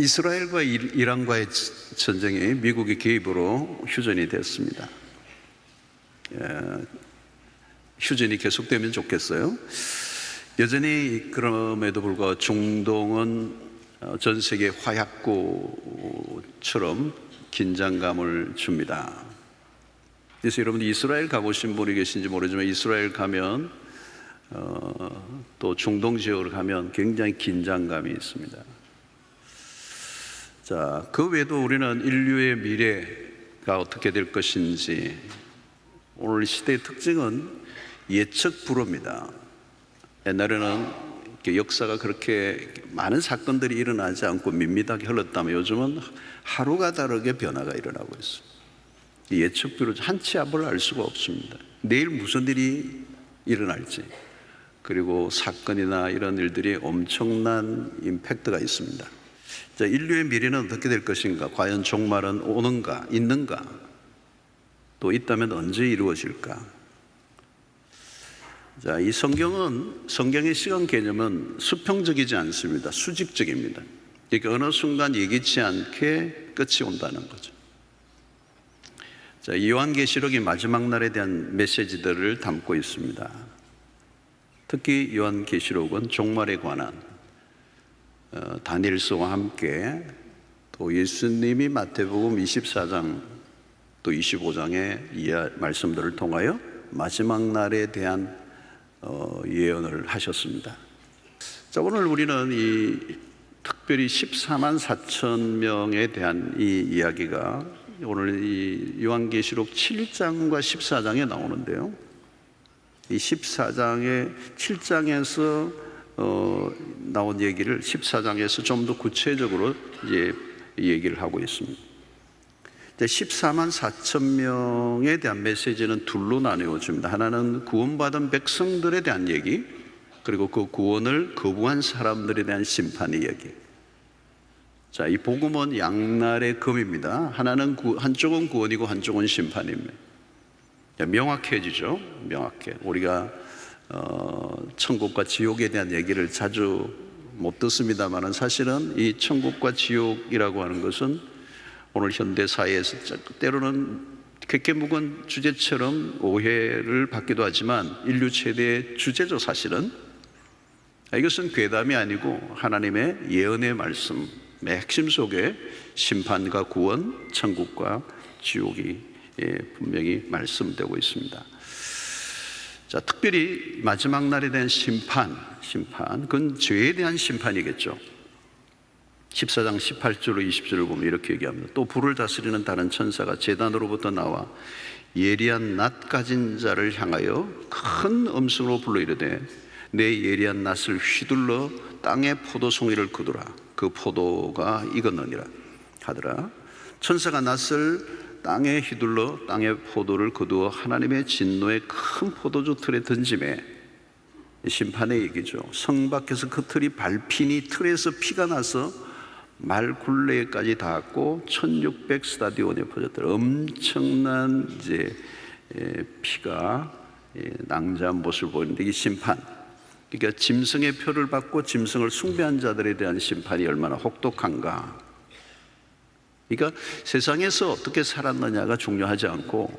이스라엘과 일- 이란과의 전쟁이 미국의 개입으로 휴전이 됐습니다. 예, 휴전이 계속되면 좋겠어요. 여전히 그럼에도 불구하고 중동은 어, 전 세계 화약고처럼 긴장감을 줍니다. 그래서 여러분 이스라엘 가보신 분이 계신지 모르지만 이스라엘 가면 어, 또 중동 지역으로 가면 굉장히 긴장감이 있습니다. 자, 그 외에도 우리는 인류의 미래가 어떻게 될 것인지 오늘 시대의 특징은 예측 불허입니다. 옛날에는 역사가 그렇게 많은 사건들이 일어나지 않고 밋밋하게 흘렀다면 요즘은 하루가 다르게 변화가 일어나고 있습니다. 이 예측 불허 한치 앞을 알 수가 없습니다. 내일 무슨 일이 일어날지 그리고 사건이나 이런 일들이 엄청난 임팩트가 있습니다. 자, 인류의 미래는 어떻게 될 것인가? 과연 종말은 오는가? 있는가? 또 있다면 언제 이루어질까? 자, 이 성경은 성경의 시간 개념은 수평적이지 않습니다. 수직적입니다. 그러니까 어느 순간 예기치 않게 끝이 온다는 거죠. 자, 요한계시록이 마지막 날에 대한 메시지들을 담고 있습니다. 특히 요한계시록은 종말에 관한 어, 다니엘서와 함께 또 예수님이 마태복음 24장 또 25장의 이야 말씀들을 통하여 마지막 날에 대한 어, 예언을 하셨습니다. 자, 오늘 우리는 이 특별히 14만 4천 명에 대한 이 이야기가 오늘 이 요한계시록 7장과 14장에 나오는데요. 이 14장의 7장에서 어, 나온 얘기를 14장에서 좀 더 구체적으로 이제 얘기를 하고 있습니다. 14만 4천 명에 대한 메시지는 둘로 나누어집니다. 하나는 구원받은 백성들에 대한 얘기, 그리고 그 구원을 거부한 사람들에 대한 심판의 얘기. 자, 이 복음은 양날의 검입니다. 하나는 구, 한쪽은 구원이고 한쪽은 심판입니다. 명확해지죠. 명확해. 우리가 어, 천국과 지옥에 대한 얘기를 자주 못 듣습니다만은 사실은 이 천국과 지옥이라고 하는 것은 오늘 현대 사회에서 때로는 그렇게 묵은 주제처럼 오해를 받기도 하지만 인류 최대의 주제죠 사실은 이것은 괴담이 아니고 하나님의 예언의 말씀의 핵심 속에 심판과 구원, 천국과 지옥이 예, 분명히 말씀되고 있습니다. 자, 특별히 마지막 날에 대한 심판, 심판, 그건 죄에 대한 심판이겠죠. 14장 18절로 20절을 보면 이렇게 얘기합니다. 또 불을 다스리는 다른 천사가 재단으로부터 나와 예리한 낫 가진 자를 향하여 큰 음성으로 불러 이르되 내 예리한 낫을 휘둘러 땅의 포도 송이를 거두라. 그 포도가 익었느니라 하더라. 천사가 낫을 땅에 휘둘러 땅의 포도를 거두어 하나님의 진노의 큰 포도주 틀에 던짐에 심판의 얘기죠. 성 밖에서 그 틀이 밟히니 틀에서 피가 나서 말 굴레까지 닿았고 1600 스타디온에 퍼졌더라. 엄청난 이제 예, 피가 예, 낭자한 모습을 보이는데 이 심판. 그러니까 짐승의 표를 받고 짐승을 숭배한 자들에 대한 심판이 얼마나 혹독한가. 그러니까 세상에서 어떻게 살았느냐가 중요하지 않고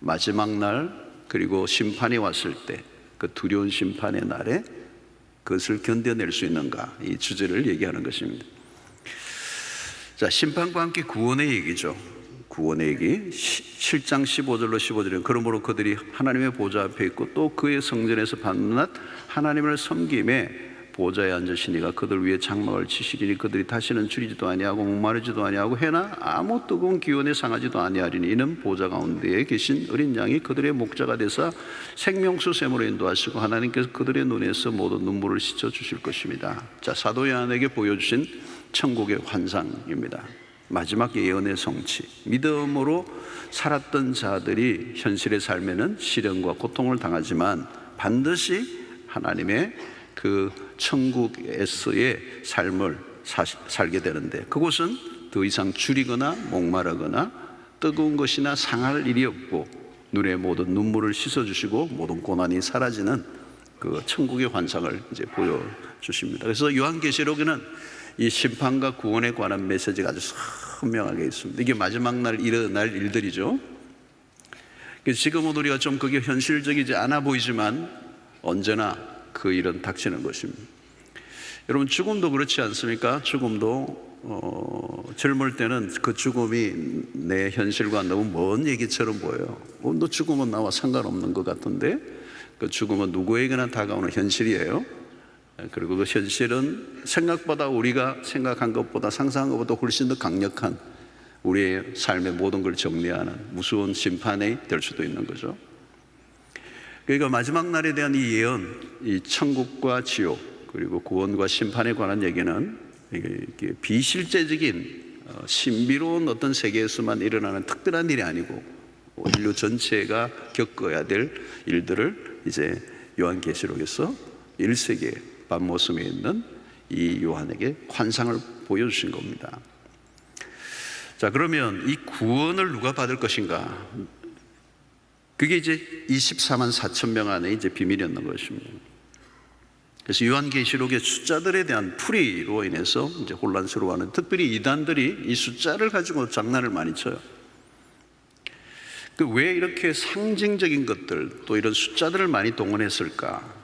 마지막 날 그리고 심판이 왔을 때 그 두려운 심판의 날에 그것을 견뎌낼 수 있는가 이 주제를 얘기하는 것입니다. 자, 심판과 함께 구원의 얘기죠. 구원의 얘기. 7장 15절로 15절에 그러므로 그들이 하나님의 보좌 앞에 있고 또 그의 성전에서 받는 하나님을 섬김에 보좌에 앉으시니가 그들 위에 장막을 치시리니 그들이 다시는 줄이지도 아니하고 목마르지도 아니하고 해나 아무 뜨거운 기운에 상하지도 아니하리니 이는 보좌 가운데에 계신 어린 양이 그들의 목자가 되사 생명수 샘으로 인도하시고 하나님께서 그들의 눈에서 모든 눈물을 씻어 주실 것입니다. 자 사도 요한에게 보여주신 천국의 환상입니다. 마지막 예언의 성취. 믿음으로 살았던 자들이 현실의 삶에는 시련과 고통을 당하지만 반드시 하나님의 그 천국에서의 삶을 사, 살게 되는데 그곳은 더 이상 줄이거나 목마르거나 뜨거운 것이나 상할 일이 없고 눈에 모든 눈물을 씻어주시고 모든 고난이 사라지는 그 천국의 환상을 이제 보여주십니다. 그래서 요한계시록에는 이 심판과 구원에 관한 메시지가 아주 선명하게 있습니다. 이게 마지막 날 일어날 일들이죠. 지금은 우리가 좀 그게 현실적이지 않아 보이지만 언제나 그 일은 닥치는 것입니다. 여러분 죽음도 그렇지 않습니까? 죽음도 어, 젊을 때는 그 죽음이 내 현실과 너무 먼 얘기처럼 보여요. 어, 너 죽으면 나와 상관없는 것 같은데 그 죽음은 누구에게나 다가오는 현실이에요. 그리고 그 현실은 생각보다 우리가 생각한 것보다 상상한 것보다 훨씬 더 강력한 우리의 삶의 모든 걸 정리하는 무서운 심판이 될 수도 있는 거죠. 그러니까 마지막 날에 대한 이 예언, 이 천국과 지옥 그리고 구원과 심판에 관한 얘기는 이게 비실제적인 어, 신비로운 어떤 세계에서만 일어나는 특별한 일이 아니고 인류 전체가 겪어야 될 일들을 이제 요한계시록에서 1세기의 밤모습에 있는 이 요한에게 환상을 보여주신 겁니다. 자, 그러면 이 구원을 누가 받을 것인가? 그게 이제 24만 4천 명 안에 이제 비밀이었는 것입니다. 그래서 요한계시록의 숫자들에 대한 풀이로 인해서 이제 혼란스러워하는 특별히 이단들이 이 숫자를 가지고 장난을 많이 쳐요. 그 왜 이렇게 상징적인 것들 또 이런 숫자들을 많이 동원했을까?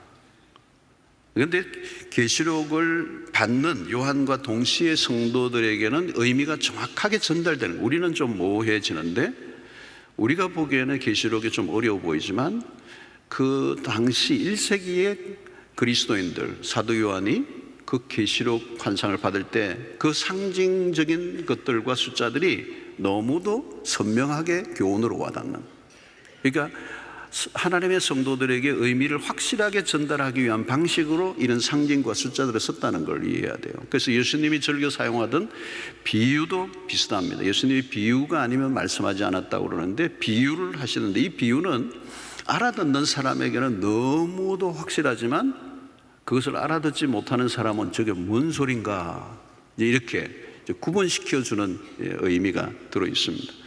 그런데 계시록을 받는 요한과 동시에 성도들에게는 의미가 정확하게 전달되는 우리는 좀 모호해지는데 우리가 보기에는 계시록이 좀 어려워 보이지만 그 당시 1세기의 그리스도인들 사도 요한이 그 계시록 환상을 받을 때 그 상징적인 것들과 숫자들이 너무도 선명하게 교훈으로 와닿는. 그러니까 하나님의 성도들에게 의미를 확실하게 전달하기 위한 방식으로 이런 상징과 숫자들을 썼다는 걸 이해해야 돼요. 그래서 예수님이 즐겨 사용하던 비유도 비슷합니다. 예수님이 비유가 아니면 말씀하지 않았다고 그러는데 비유를 하시는데 이 비유는 알아듣는 사람에게는 너무도 확실하지만 그것을 알아듣지 못하는 사람은 저게 뭔 소린가 이렇게 구분시켜주는 의미가 들어 있습니다.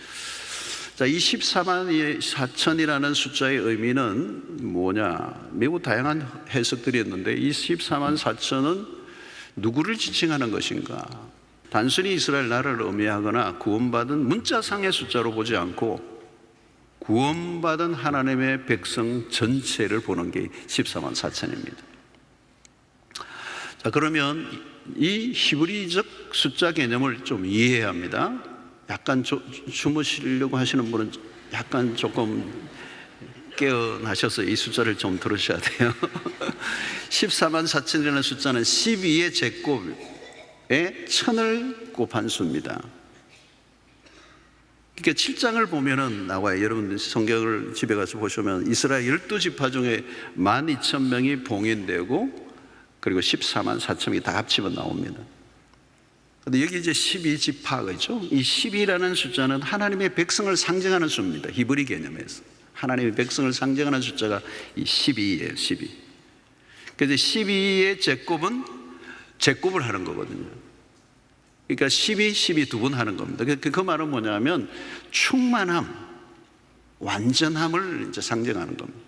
자, 이 14만 4천이라는 숫자의 의미는 뭐냐? 매우 다양한 해석들이 있는데 이 14만 4천은 누구를 지칭하는 것인가? 단순히 이스라엘 나라를 의미하거나 구원받은 문자상의 숫자로 보지 않고 구원받은 하나님의 백성 전체를 보는 게 14만 4천입니다. 자, 그러면 이 히브리적 숫자 개념을 좀 이해해야 합니다. 약간 조, 주무시려고 하시는 분은 약간 조금 깨어나셔서 이 숫자를 좀 들으셔야 돼요. 14만 4천이라는 숫자는 12의 제곱에 천을 곱한 수입니다. 그러니까 7장을 보면은 나와요. 여러분 성경을 집에 가서 보시면 이스라엘 12지파 중에 12,000명이 봉인되고 그리고 14만 4천이 다 합치면 나옵니다. 근데 여기 이제 12지파가죠. 이 12라는 숫자는 하나님의 백성을 상징하는 수입니다. 히브리 개념에서. 하나님의 백성을 상징하는 숫자가 이 12예요, 12. 그래서 12의 제곱은 제곱을 하는 거거든요. 그러니까 12, 12 두 번 하는 겁니다. 그, 그 말은 뭐냐면 충만함, 완전함을 이제 상징하는 겁니다.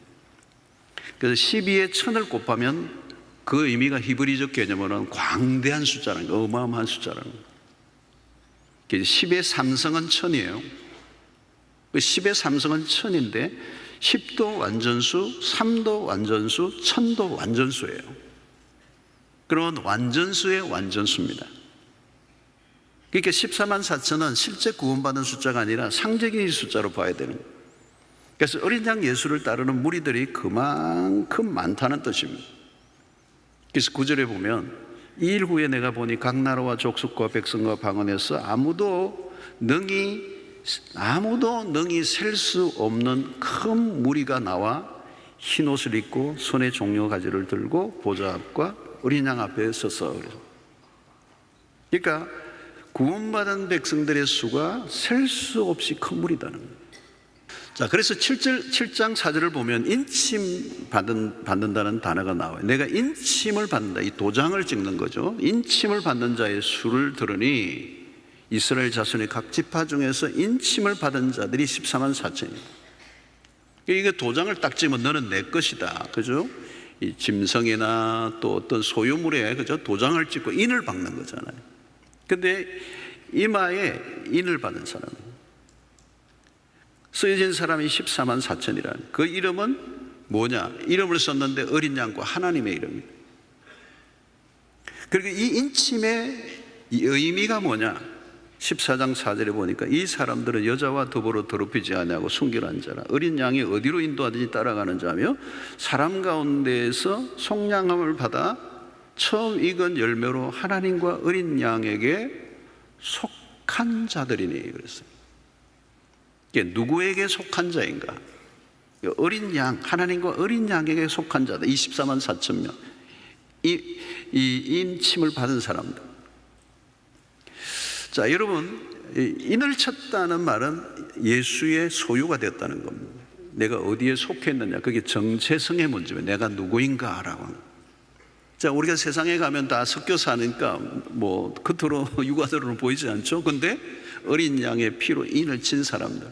그래서 12의 천을 곱하면 그 의미가 히브리적 개념으로는 광대한 숫자라는 거, 어마어마한 숫자라는 거. 10의 삼성은 천이에요. 10의 그 삼성은 천인데 10도 완전수, 3도 완전수, 천도 완전수예요. 그러면 완전수의 완전수입니다. 그러니까 14만 4천은 실제 구원받은 숫자가 아니라 상징의 숫자로 봐야 되는 거예요. 그래서 어린 양 예수를 따르는 무리들이 그만큼 많다는 뜻입니다. 그래서 구절에 보면 이 일 후에 내가 보니 각 나라와 족속과 백성과 방언에서 아무도 능히 아무도 능히 셀 수 없는 큰 무리가 나와 흰 옷을 입고 손에 종려 가지를 들고 보좌 앞과 어린 양 앞에 서서 그러니까 구원받은 백성들의 수가 셀 수 없이 큰 무리다는 거예요. 자, 그래서 7절, 7장 4절을 보면 인침 받은, 받는다는 단어가 나와요. 내가 인침을 받는다. 이 도장을 찍는 거죠. 인침을 받는 자의 수를 들으니 이스라엘 자손의 각 지파 중에서 인침을 받은 자들이 14만 4천이에요. 이게 도장을 딱 찍으면 너는 내 것이다. 그죠? 이 짐승이나 또 어떤 소유물에 그저 도장을 찍고 인을 박는 거잖아요. 근데 이마에 인을 받은 사람 쓰여진 사람이 14만 4천이라는 그 이름은 뭐냐? 이름을 썼는데 어린 양과 하나님의 이름입니다. 그리고 이 인침의 이 의미가 뭐냐? 14장 4절에 보니까 이 사람들은 여자와 더불어 더럽히지 아니하고 순결한 자라 어린 양이 어디로 인도하든지 따라가는 자며 사람 가운데에서 속량함을 받아 처음 익은 열매로 하나님과 어린 양에게 속한 자들이니 그랬어요. 누구에게 속한 자인가? 어린 양, 하나님과 어린 양에게 속한 자들 24만 4천 명. 이, 이 인침을 받은 사람들. 자, 여러분, 이 인을 쳤다는 말은 예수의 소유가 되었다는 겁니다. 내가 어디에 속했느냐, 그게 정체성의 문제면 내가 누구인가라고 하는. 자, 우리가 세상에 가면 다 섞여 사니까 뭐 겉으로 육안으로는 보이지 않죠. 근데 어린 양의 피로 인을 친 사람들.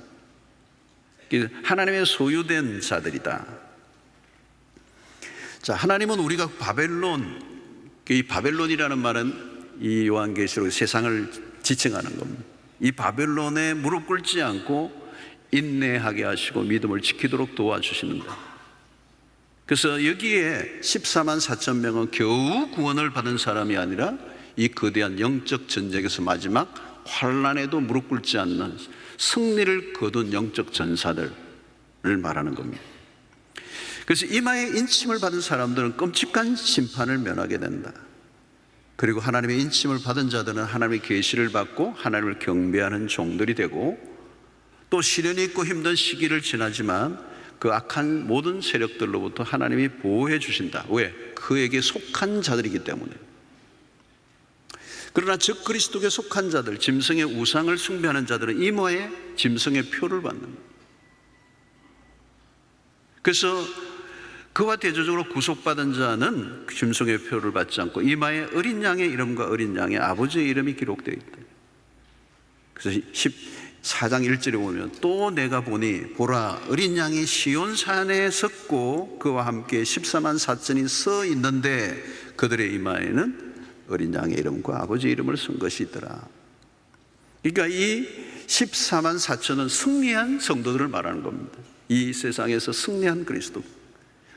하나님의 소유된 자들이다. 자, 하나님은 우리가 바벨론, 이 바벨론이라는 말은 이 요한계시록 세상을 지칭하는 겁니다. 이 바벨론에 무릎 꿇지 않고 인내하게 하시고 믿음을 지키도록 도와주시는다. 그래서 여기에 14만 4천 명은 겨우 구원을 받은 사람이 아니라 이 거대한 영적 전쟁에서 마지막 환란에도 무릎 꿇지 않는 승리를 거둔 영적 전사들을 말하는 겁니다. 그래서 이마에 인침을 받은 사람들은 끔찍한 심판을 면하게 된다. 그리고 하나님의 인침을 받은 자들은 하나님의 계시를 받고 하나님을 경배하는 종들이 되고 또 시련이 있고 힘든 시기를 지나지만 그 악한 모든 세력들로부터 하나님이 보호해 주신다. 왜? 그에게 속한 자들이기 때문에. 그러나 즉 그리스도께 속한 자들, 짐승의 우상을 숭배하는 자들은 이모에 짐승의 표를 받는. 그래서 그와 대조적으로 구속받은 자는 짐승의 표를 받지 않고 이마에 어린 양의 이름과 어린 양의 아버지의 이름이 기록되어 있다. 그래서 14장 1절에 보면 또 내가 보니 보라 어린 양이 시온산에 섰고 그와 함께 14만 4천이 서 있는데 그들의 이마에는 어린 양의 이름과 아버지 이름을 쓴 것이 있더라. 그러니까 이 14만 4천은 승리한 성도들을 말하는 겁니다. 이 세상에서 승리한 그리스도.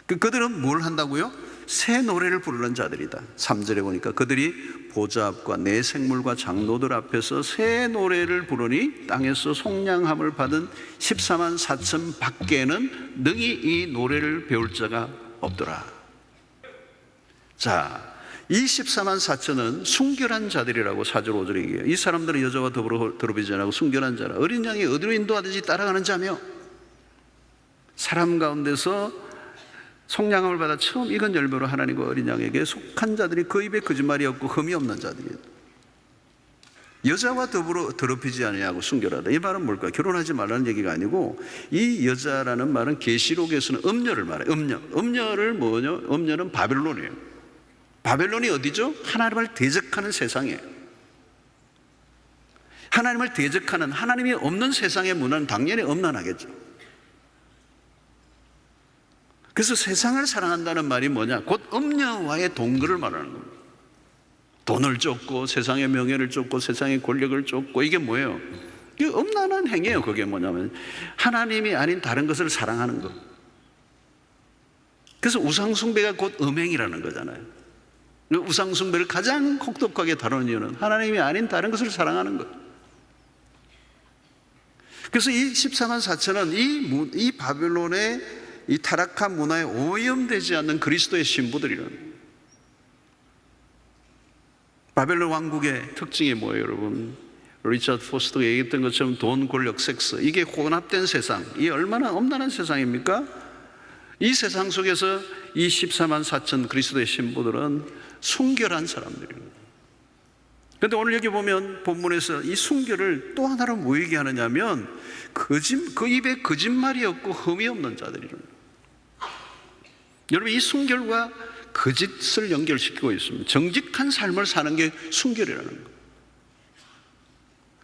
그 그들은 뭘 한다고요? 새 노래를 부르는 자들이다. 3절에 보니까 그들이 보좌 앞과 내 생물과 장로들 앞에서 새 노래를 부르니 땅에서 속량함을 받은 14만 4천 밖에는 능히 이 노래를 배울 자가 없더라. 자, 이 14만 4천은 순결한 자들이라고 사절 5절에 얘기해요. 이 사람들은 여자와 더불어 더럽히지 않고 순결한 자라. 어린 양이 어디로 인도하든지 따라가는 자며 사람 가운데서 속량함을 받아 처음 익은 열매로 하나님과 어린 양에게 속한 자들이 그 입에 거짓말이 없고 흠이 없는 자들이에요. 여자와 더불어 더럽히지 아니하고 순결하다. 이 말은 뭘까? 결혼하지 말라는 얘기가 아니고 이 여자라는 말은 계시록에서는 음녀를 말해요. 음녀. 음녀를 뭐냐? 음녀는 바벨론이에요. 바벨론이 어디죠? 하나님을 대적하는 세상이에요. 하나님을 대적하는 하나님이 없는 세상의 문화는 당연히 엄난하겠죠. 그래서 세상을 사랑한다는 말이 뭐냐? 곧 음녀와의 동거를 말하는 겁니다. 돈을 쫓고 세상의 명예를 쫓고 세상의 권력을 쫓고 이게 뭐예요? 이게 음란한 행위예요. 그게 뭐냐면 하나님이 아닌 다른 것을 사랑하는 것. 그래서 우상숭배가 곧 음행이라는 거잖아요. 우상숭배를 가장 혹독하게 다루는 이유는 하나님이 아닌 다른 것을 사랑하는 것. 그래서 이 14만 4천은 이, 이 바벨론의 이 타락한 문화에 오염되지 않는 그리스도의 신부들이라는 바벨론 왕국의 특징이 뭐예요, 여러분? 리차드 포스터가 얘기했던 것처럼 돈, 권력, 섹스 이게 혼합된 세상, 이 얼마나 엄난한 세상입니까? 이 세상 속에서 이 14만 4천 그리스도의 신부들은 순결한 사람들입니다. 그런데 오늘 여기 보면 본문에서 이 순결을 또 하나로 뭐 얘기하느냐면 그 입에 거짓말이 없고 흠이 없는 자들이랍니다. 여러분 이 순결과 거짓을 연결시키고 있습니다. 정직한 삶을 사는 게 순결이라는 거.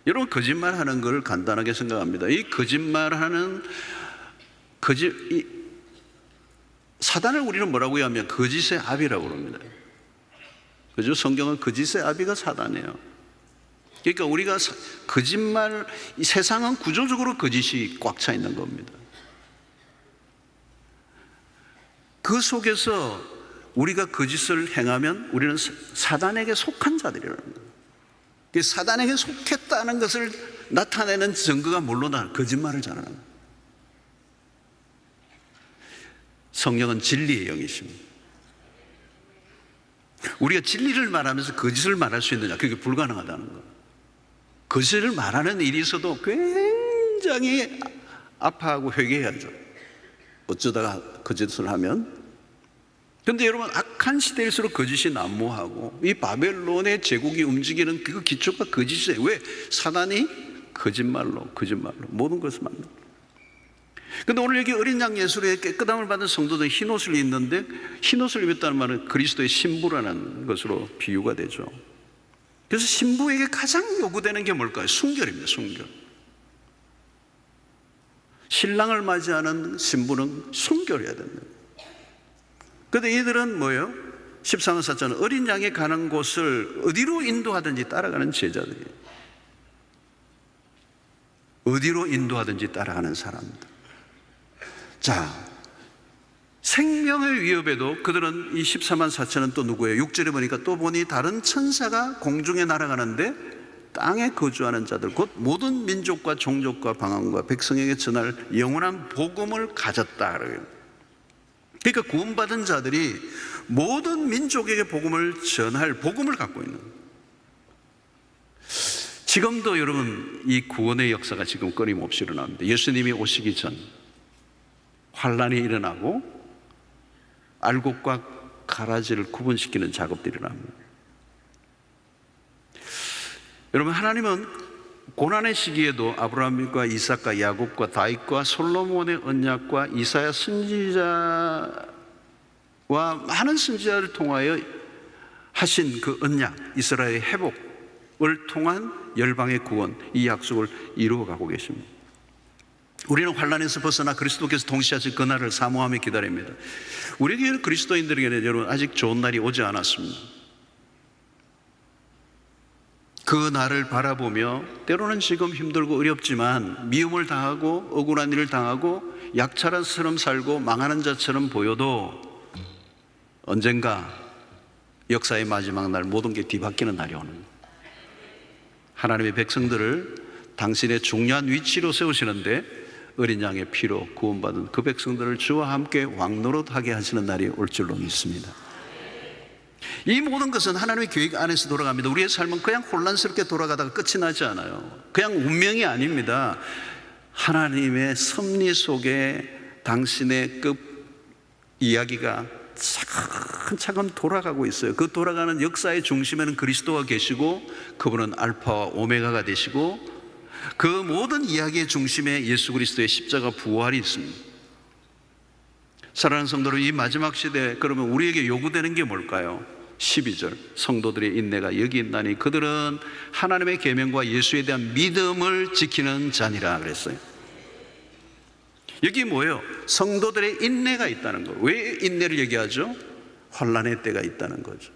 여러분 거짓말 하는 걸 간단하게 생각합니다. 이 거짓말하는 거짓 이 사단을 우리는 뭐라고 하면 거짓의 아비라고 그럽니다. 그죠? 성경은 거짓의 아비가 사단이에요. 그러니까 우리가 사- 거짓말, 이 세상은 구조적으로 거짓이 꽉 차 있는 겁니다. 그 속에서 우리가 거짓을 행하면 우리는 사- 사단에게 속한 자들이라는 거예요. 그 사단에게 속했다는 것을 나타내는 증거가 뭘로 나 거짓말을 잘하는 거예요. 성령은 진리의 영이십니다. 우리가 진리를 말하면서 거짓을 말할 수 있느냐? 그게 불가능하다는 거. 거짓을 말하는 일이 있어도 굉장히 아파하고 회개해야죠. 어쩌다가 거짓을 하면. 근데 여러분, 악한 시대일수록 거짓이 난무하고, 이 바벨론의 제국이 움직이는 그 기초가 거짓이에요. 왜? 사단이 거짓말로, 거짓말로, 모든 것을 만듭니다. 근데 오늘 여기 어린 양 예수의 깨끗함을 받은 성도들은 흰 옷을 입는데 흰 옷을 입었다는 말은 그리스도의 신부라는 것으로 비유가 되죠. 그래서 신부에게 가장 요구되는 게 뭘까요? 순결입니다. 순결. 신랑을 맞이하는 신부는 순결해야 된다. 근데 이들은 뭐예요? 13번 사자는 어린 양이 가는 곳을 어디로 인도하든지 따라가는 제자들이에요. 어디로 인도하든지 따라가는 사람들. 자, 생명의 위협에도 그들은 이 14만 4천은 또 누구예요? 6절에 보니까 또 보니 다른 천사가 공중에 날아가는데 땅에 거주하는 자들 곧 모든 민족과 종족과 방언과 백성에게 전할 영원한 복음을 가졌다. 그러니까 구원받은 자들이 모든 민족에게 복음을 전할 복음을 갖고 있는. 지금도 여러분 이 구원의 역사가 지금 끊임없이 일어납니다. 예수님이 오시기 전 환란이 일어나고 알곡과 가라지를 구분시키는 작업들이 일어납니다. 여러분 하나님은 고난의 시기에도 아브라함과 이삭과 야곱과 다윗과 솔로몬의 언약과 이사야 선지자와 많은 선지자를 통하여 하신 그 언약 이스라엘의 회복을 통한 열방의 구원 이 약속을 이루어 가고 계십니다. 우리는 환란에서 벗어나 그리스도께서 동시하실 그날을 사모하며 기다립니다. 우리에게 그리스도인들에게는 여러분 아직 좋은 날이 오지 않았습니다. 그 날을 바라보며 때로는 지금 힘들고 어렵지만 미움을 당하고 억울한 일을 당하고 약차라처럼 살고 망하는 자처럼 보여도 언젠가 역사의 마지막 날 모든 게 뒤바뀌는 날이 오는. 하나님의 백성들을 당신의 중요한 위치로 세우시는데 어린 양의 피로 구원받은 그 백성들을 주와 함께 왕노릇하게 하시는 날이 올 줄로 믿습니다. 이 모든 것은 하나님의 계획 안에서 돌아갑니다. 우리의 삶은 그냥 혼란스럽게 돌아가다가 끝이 나지 않아요. 그냥 운명이 아닙니다. 하나님의 섭리 속에 당신의 그 이야기가 차근차근 돌아가고 있어요. 그 돌아가는 역사의 중심에는 그리스도가 계시고 그분은 알파와 오메가가 되시고 그 모든 이야기의 중심에 예수 그리스도의 십자가 부활이 있습니다. 사랑하는 성도들 이 마지막 시대 그러면 우리에게 요구되는 게 뭘까요? 12절 성도들의 인내가 여기 있나니 그들은 하나님의 계명과 예수에 대한 믿음을 지키는 자니라 그랬어요. 여기 뭐예요? 성도들의 인내가 있다는 거. 왜 인내를 얘기하죠? 환란의 때가 있다는 거죠.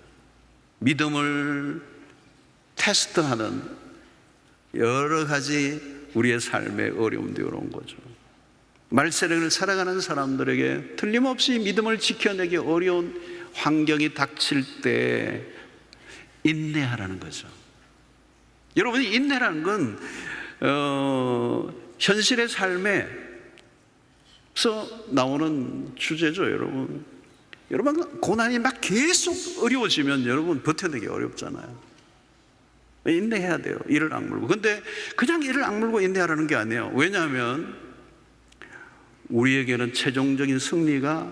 믿음을 테스트하는 여러 가지 우리의 삶의 어려움도 이런 거죠. 말세력을 살아가는 사람들에게 틀림없이 믿음을 지켜내기 어려운 환경이 닥칠 때 인내하라는 거죠. 여러분이 인내라는 건 어, 현실의 삶에서 나오는 주제죠, 여러분. 여러분 고난이 막 계속 어려워지면 여러분 버텨내기 어렵잖아요. 인내해야 돼요. 이를 악물고. 근데 그냥 이를 악물고 인내하라는 게 아니에요. 왜냐하면 우리에게는 최종적인 승리가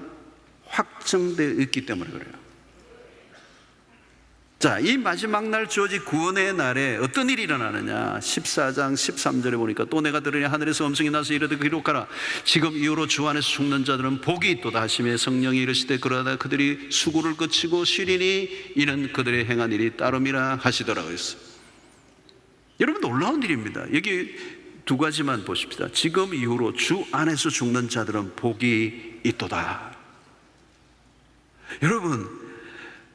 확정되어 있기 때문에 그래요. 자, 이 마지막 날 주어진 구원의 날에 어떤 일이 일어나느냐? 14장 13절에 보니까 또 내가 들으니 하늘에서 음성이 나서 이르되 기록하라. 지금 이후로 주 안에서 죽는 자들은 복이 있도다 하심에 성령이 이르시되 그러다 그들이 수고를 거치고 쉬리니 이는 그들의 행한 일이 따름이라 하시더라 그랬어요. 여러분 놀라운 일입니다. 여기 두 가지만 보십시다. 지금 이후로 주 안에서 죽는 자들은 복이 있도다. 여러분,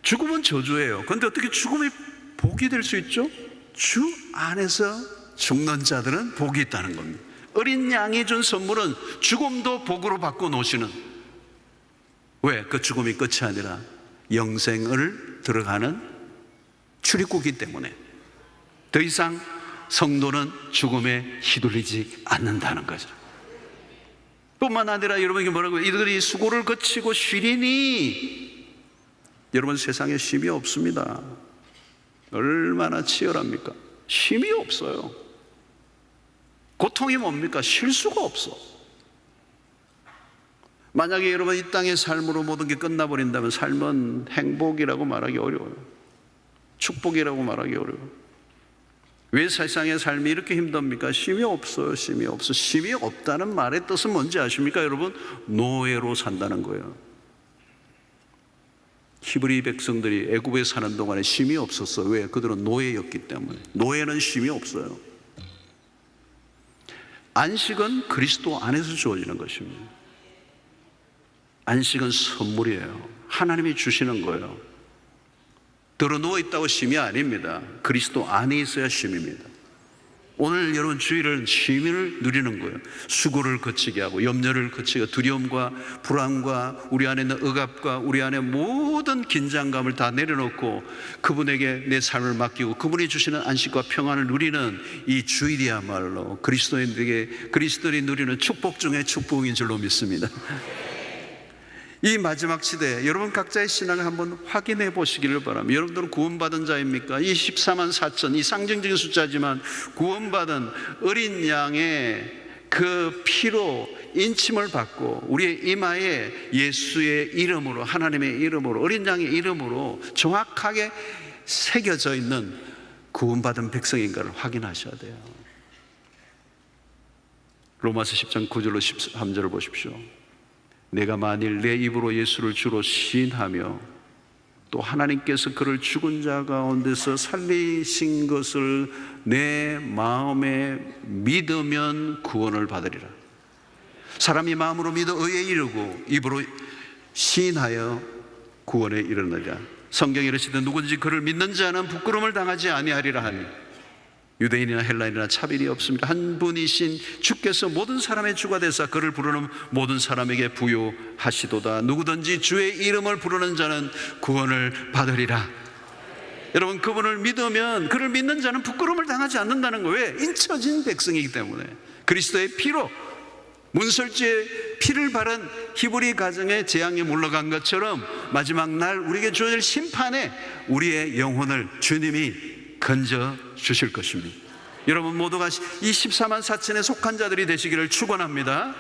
죽음은 저주예요. 그런데 어떻게 죽음이 복이 될 수 있죠? 주 안에서 죽는 자들은 복이 있다는 겁니다. 어린 양이 준 선물은 죽음도 복으로 바꿔 놓으시는 왜? 그 죽음이 끝이 아니라 영생을 들어가는 출입구기 때문에 더 이상 성도는 죽음에 휘둘리지 않는다는 거죠. 뿐만 아니라 여러분에게 뭐라고? 이들이 수고를 거치고 쉬리니 여러분 세상에 쉼이 없습니다. 얼마나 치열합니까? 쉼이 없어요. 고통이 뭡니까? 쉴 수가 없어. 만약에 여러분 이 땅의 삶으로 모든 게 끝나버린다면 삶은 행복이라고 말하기 어려워요. 축복이라고 말하기 어려워요. 왜 세상의 삶이 이렇게 힘듭니까? 쉼이 없어요. 쉼이 없어. 쉼이 없다는 말의 뜻은 뭔지 아십니까, 여러분? 노예로 산다는 거예요. 히브리 백성들이 애굽에 사는 동안에 쉼이 없었어. 왜? 그들은 노예였기 때문에. 노예는 쉼이 없어요. 안식은 그리스도 안에서 주어지는 것입니다. 안식은 선물이에요. 하나님이 주시는 거예요. 들어 누워 있다고 쉼이 아닙니다. 그리스도 안에 있어야 쉼입니다. 오늘 여러분 주일은 쉼을 누리는 거예요. 수고를 거치게 하고 염려를 거치게 하고 두려움과 불안과 우리 안에 있는 억압과 우리 안에 모든 긴장감을 다 내려놓고 그분에게 내 삶을 맡기고 그분이 주시는 안식과 평안을 누리는 이 주일이야말로 그리스도인들에게 그리스도인이 누리는 축복 중에 축복인 줄로 믿습니다. 이 마지막 시대 여러분 각자의 신앙을 한번 확인해 보시기를 바랍니다. 여러분들은 구원받은 자입니까? 이 14만 4천 이 상징적인 숫자지만 구원받은 어린 양의 그 피로 인침을 받고 우리의 이마에 예수의 이름으로 하나님의 이름으로 어린 양의 이름으로 정확하게 새겨져 있는 구원받은 백성인가를 확인하셔야 돼요. 로마서 10장 9절로 13절을 보십시오. 내가 만일 내 입으로 예수를 주로 시인하며 또 하나님께서 그를 죽은 자 가운데서 살리신 것을 내 마음에 믿으면 구원을 받으리라. 사람이 마음으로 믿어 의에 이르고 입으로 시인하여 구원에 이르느니라. 성경에 이르시되 누군지 그를 믿는 자는 부끄러움을 당하지 아니하리라 하니 유대인이나 헬라인이나 차별이 없습니다. 한 분이신 주께서 모든 사람의 주가 되사 그를 부르는 모든 사람에게 부요하시도다. 누구든지 주의 이름을 부르는 자는 구원을 받으리라. 여러분 그분을 믿으면 그를 믿는 자는 부끄러움을 당하지 않는다는 거예요. 왜? 인쳐진 백성이기 때문에 그리스도의 피로 문설주의 피를 바른 히브리 가정의 재앙에 물러간 것처럼 마지막 날 우리에게 주어질 심판에 우리의 영혼을 주님이 건져 주실 것입니다. 여러분 모두가 이 14만 4천에 속한 자들이 되시기를 축원합니다.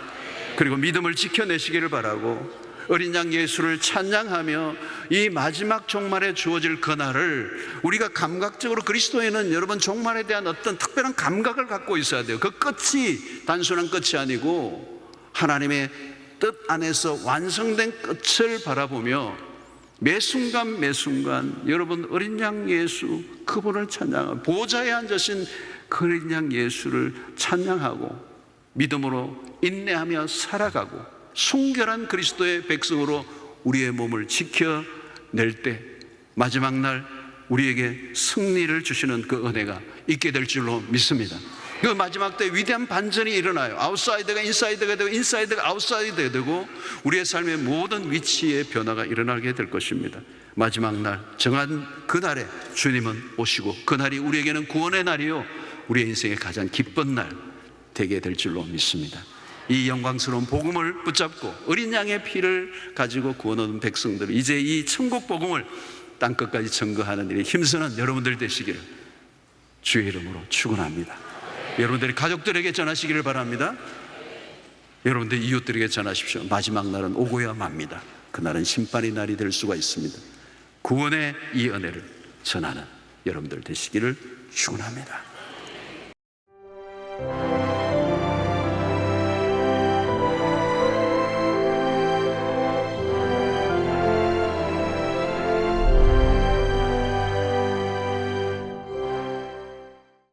그리고 믿음을 지켜내시기를 바라고 어린 양 예수를 찬양하며 이 마지막 종말에 주어질 그날을 우리가 감각적으로 그리스도에는 여러분 종말에 대한 어떤 특별한 감각을 갖고 있어야 돼요. 그 끝이 단순한 끝이 아니고 하나님의 뜻 안에서 완성된 끝을 바라보며 매 순간 매 순간 여러분 어린 양 예수 그분을 찬양하고 보좌에 앉으신 그 어린 양 예수를 찬양하고 믿음으로 인내하며 살아가고 순결한 그리스도의 백성으로 우리의 몸을 지켜낼 때 마지막 날 우리에게 승리를 주시는 그 은혜가 있게 될 줄로 믿습니다. 그 마지막 때 위대한 반전이 일어나요. 아웃사이드가 인사이드가 되고 인사이드가 아웃사이드가 되고 우리의 삶의 모든 위치의 변화가 일어나게 될 것입니다. 마지막 날 정한 그 날에 주님은 오시고 그 날이 우리에게는 구원의 날이요 우리의 인생의 가장 기쁜 날 되게 될 줄로 믿습니다. 이 영광스러운 복음을 붙잡고 어린 양의 피를 가지고 구원 얻은 백성들 이제 이 천국 복음을 땅 끝까지 증거하는 일에 힘쓰는 여러분들 되시기를 주의 이름으로 축원합니다. 여러분들이 가족들에게 전하시기를 바랍니다. 여러분들 이웃들에게 전하십시오. 마지막 날은 오고야 맙니다. 그날은 심판의 날이 될 수가 있습니다. 구원의 이 은혜를 전하는 여러분들 되시기를 축원합니다.